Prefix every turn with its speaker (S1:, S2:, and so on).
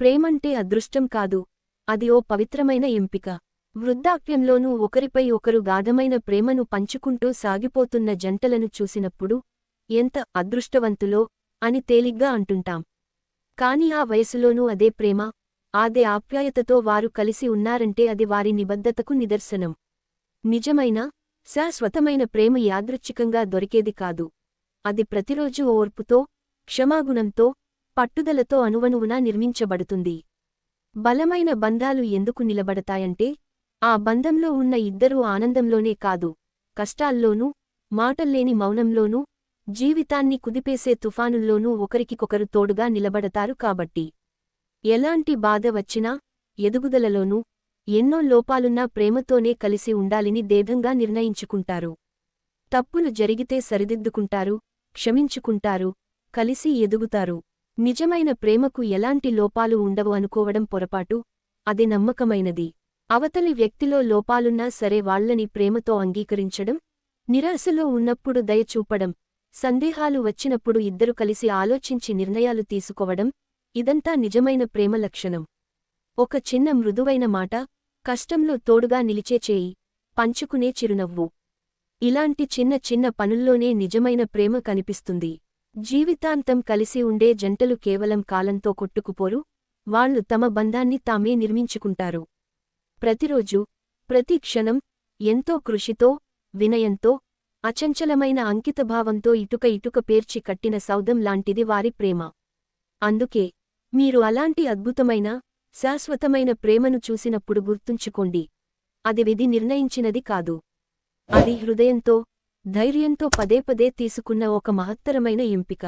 S1: ప్రేమంటే అదృష్టం కాదు అది ఓ పవిత్రమైన ఎంపిక. వృద్ధాప్యంలోనూ ఒకరిపై ఒకరు గాఢమైన ప్రేమను పంచుకుంటూ సాగిపోతున్న జంటలను చూసినప్పుడు ఎంత అదృష్టవంతులో అని తేలిగ్గా అంటుంటాం. కాని ఆ వయసులోనూ అదే ప్రేమ అదే ఆప్యాయతతో వారు కలిసి ఉన్నారంటే అది వారి నిబద్ధతకు నిదర్శనం. నిజమైన శాశ్వతమైన ప్రేమ యాదృచ్ఛికంగా దొరికేది కాదు. అది ప్రతిరోజూ ఓర్పుతో క్షమాగుణంతో పట్టుదలతో అనువనువునా నిర్మించబడుతుంది. బలమైన బంధాలు ఎందుకు నిలబడతాయంటే ఆ బంధంలో ఉన్న ఇద్దరూ ఆనందంలోనే కాదు కష్టాల్లోనూ మాటల్లేని మౌనంలోనూ జీవితాన్ని కుదిపేసే తుఫానుల్లోనూ ఒకరికికొకరు తోడుగా నిలబడతారు కాబట్టి. ఎలాంటి బాధ వచ్చినా ఎదుగుదలలోనూ ఎన్నో లోపాలున్నా ప్రేమతోనే కలిసి ఉండాలని దేధంగా నిర్ణయించుకుంటారు. తప్పులు జరిగితే సరిదిద్దుకుంటారు క్షమించుకుంటారు కలిసి ఎదుగుతారు. నిజమైన ప్రేమకు ఎలాంటి లోపాలు ఉండవు అనుకోవడం పొరపాటు అది నమ్మకమైనది. అవతలి వ్యక్తిలో లోపాలున్నా సరే వాళ్ళని ప్రేమతో అంగీకరించడం నిరాశలో ఉన్నప్పుడు దయచూపడం సందేహాలు వచ్చినప్పుడు ఇద్దరు కలిసి ఆలోచించి నిర్ణయాలు తీసుకోవడం ఇదంతా నిజమైన ప్రేమ లక్షణం. ఒక చిన్న మృదువైన మాట కష్టంలో తోడుగా నిలిచే చేయి పంచుకునే చిరునవ్వు. ఇలాంటి చిన్న చిన్న పనుల్లోనే నిజమైన ప్రేమ కనిపిస్తుంది. జీవితాంతం కలిసి ఉండే జంటలు కేవలం కాలంతో కొట్టుకుపోరు వాళ్ళు తమ బంధాన్ని తామే నిర్మించుకుంటారు. ప్రతిరోజు ప్రతి క్షణం ఎంతో కృషితో వినయంతో అచంచలమైన అంకితభావంతో ఇటుక ఇటుక పేర్చి కట్టిన సౌధం లాంటిది వారి ప్రేమ. అందుకే మీరు అలాంటి అద్భుతమైన శాశ్వతమైన ప్రేమను చూసినప్పుడు గుర్తుంచుకోండి. అది విధి నిర్ణయించినది కాదు. అది హృదయంతో ధైర్యంతో పదే పదే తీసుకున్న ఒక మహత్తరమైన ఎంపిక.